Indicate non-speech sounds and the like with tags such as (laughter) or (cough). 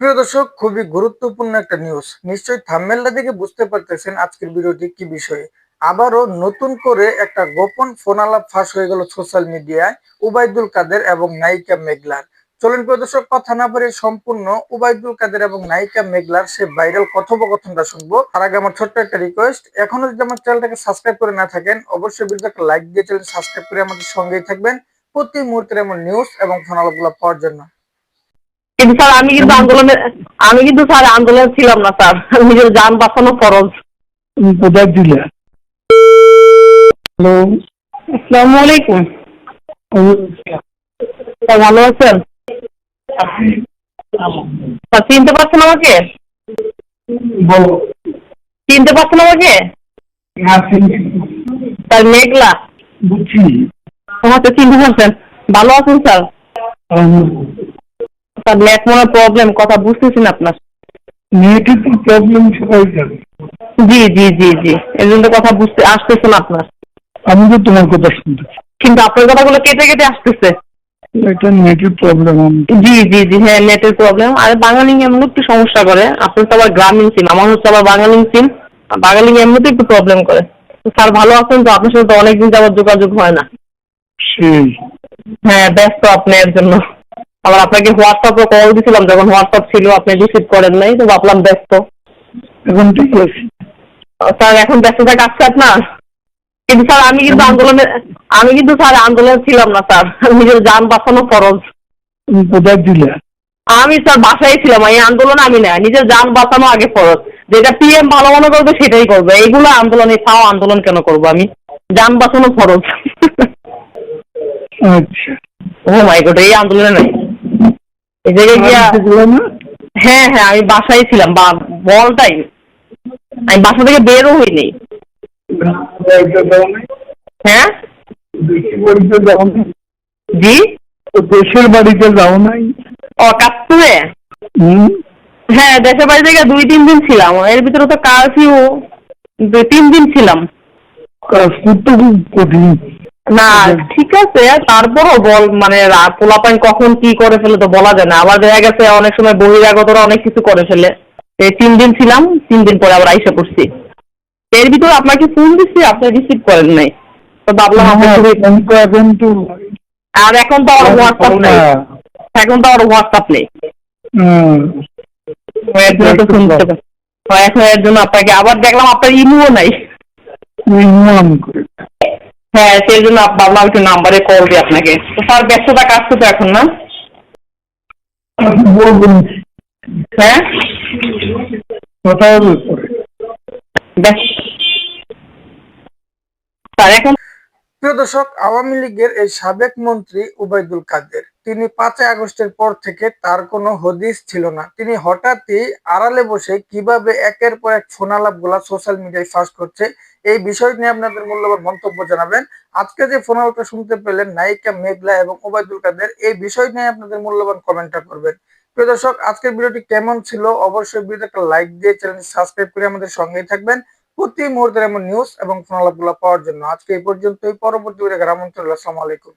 প্রিয় দর্শক, খুবই গুরুত্বপূর্ণ একটা নিউজ নিশ্চয়ই থাম্বেলটা দেখে বুঝতে পারতেছেন আজকের ভিডিওটি কি বিষয়ে। আবারও নতুন করে একটা গোপন ফোন আলাপ ফাঁস হয়ে গেল সোশ্যাল মিডিয়ায় উবাইদুল কাদের এবং নায়িকা মেঘলার। চলেন প্রিয় দর্শক, কথা না বলে সম্পূর্ণ উবাইদুল কাদের এবং নায়িকা মেঘলার সে ভাইরাল কথোপকথনটা শুনব। তার আগে আমার ছোট্ট একটা রিকোয়েস্ট এখনও যদি আমার চ্যানেলটাকে সাবস্ক্রাইব করে না থাকেন, অবশ্যই ভিডিওটাকে লাইক দিয়ে চ্যানেল সাবস্ক্রাইব করে আমাদের সঙ্গেই থাকবেন। প্রতি মুহূর্তের এমন নিউজ এবং ফোন আলাপগুলো পাওয়ার জন্য। কিন্তু স্যার আমি কিন্তু আন্দোলনে আমি কিন্তু স্যার আন্দোলনে ছিলাম না স্যার। নিজের যান বাঁচানো ফরজ। কোথায় ছিলে হ্যালো। আসসালামু আলাইকুম। ভালো আছেন? চিনতে পারছেন আমাকে? বলো। চিনতে পারছেন আমাকে? হ্যাঁ। স্যার মেঘলা। বুঝছি। আমাকে চিনতে পারছেন। ভালো আছেন স্যার? স্যার নেট মনে প্রবলেম কথা বুঝতেছি না আপনার? নেটের তো প্রবলেম সবাই জানে জি জি জি জি। এই জন্য তো কথা বুঝতে আসতেছে না আপনার। আমি তো তোমার কথা শুনতেছি কিন্তু আপনার কথাগুলো কেটে কেটে আসতেছে। এটা নেটের প্রবলেম জি জি জি হ্যাঁ নেটের প্রবলেম আর বাঙালি এমন একটু সমস্যা করে। আপনার তো আবার গ্রামীণ সিম আমার হচ্ছে আবার বাঙালি সিম বাঙালি এমনিতে একটু প্রবলেম করে। স্যার ভালো আছেন তো? আপনার সাথে তো অনেকদিন যাওয়ার যোগাযোগ হয় না। সেই। হ্যাঁ ব্যস্ত আপনি এর জন্য। আবার আপনাকে হোয়াটসঅ্যাপে কল দিছিলাম যখন হোয়াটসঅ্যাপ ছিল আপনি রিসিভ করেন নাই তো ভাবলাম ব্যস্ত। এখন ঠিক আছে। স্যার এখন ব্যস্ততা কাটছে আপনার? কিন্তু স্যার আমি কিন্তু আন্দোলনে আমি কিন্তু স্যার আন্দোলনে ছিলাম না স্যার। (laughs) নিজের যান বাঁচানো ফরজ কোথায় ছিলে? আমি স্যার বাসায় ছিলাম এই আন্দোলন আমি না নিজের যান বাঁচানো আগে ফরজ যেটা পিএম ভালো মনে করবে সেটাই করবে। এইগুলো আন্দোলনে তাও আন্দোলন কেন করব আমি? যান বাঁচানো ফরজ আচ্ছা। ও মাই গড এই আন্দোলনে নাই। এই জায়গায় গিয়া হ্যাঁ হ্যাঁ আমি বাসায় ছিলাম বা বল টাইম আমি বাসা থেকে বেরও হইনি। হ্যাঁ? জি? তো দেশের বাড়িতে যাও নাই? ও কাজপুরে হুম। হ্যাঁ দেশের বাড়ি থেকে দুই তিন দিন ছিলাম। এর ভিতরে তো কারফিউ দুই তিন দিন ছিলাম। কাজ করতে খুব কঠিন। না ঠিক আছে তারপরও বল মানে পোলাপান কখন কি করে ফেলে তো বলা যায় না। আবার দেখা গেছে অনেক সময় বহিরাগতরা অনেক কিছু করে ফেলে। এই তিন দিন ছিলাম তিন দিন পরে আবার আইসা পড়ছি। এর ভিতরে আপনাকে ফোন দিচ্ছি আপনি রিসিভ করেন নাই। তো ভাবলাম আর এখন তো আর হোয়াটসঅ্যাপ নেই। এখন তো আর হোয়াটসঅ্যাপ নেই। হয়, এখন এর জন্য আপনাকে আবার দেখলাম আপনার ইমুও নাই। করে। হ্যাঁ সেই জন্য ভাবলাম একটু নাম্বারে কল দিই আপনাকে। তো স্যার ব্যস্ততা কাজ তো এখন, না? হ্যাঁ? প্রিয় দর্শক, আওয়ামী লীগের এই সাবেক মন্ত্রী উবায়দুল কাদের তিনি পাঁচই আগস্টের পর থেকে তার কোনো হদিস ছিল না। তিনি হঠাৎই আড়ালে বসে কীভাবে একের পর এক ফোনালাপগুলা সোশ্যাল মিডিয়ায় ফাঁস করছে, এই বিষয় নিয়ে আপনাদের মূল্যবান মন্তব্য জানাবেন। আজকে যে ফোনালাপটা শুনতে পেলেন, নায়িকা মেঘলা এবং ওবায়দুল কাদের, এই বিষয় নিয়ে আপনাদের মূল্যবান কমেন্টটা করবেন। প্রিয় দর্শক, আজকের ভিডিওটি কেমন ছিল? অবশ্যই ভিডিওতে একটা লাইক দিয়ে চ্যানেল সাবস্ক্রাইব করে আমাদের সঙ্গেই থাকবেন। প্রতি মুহূর্তের এমন নিউজ এবং ফোনালাপগুলো পাওয়ার জন্য। আজকে এই পর্যন্তই। পরবর্তী ভিডিও আসসালামু আলাইকুম।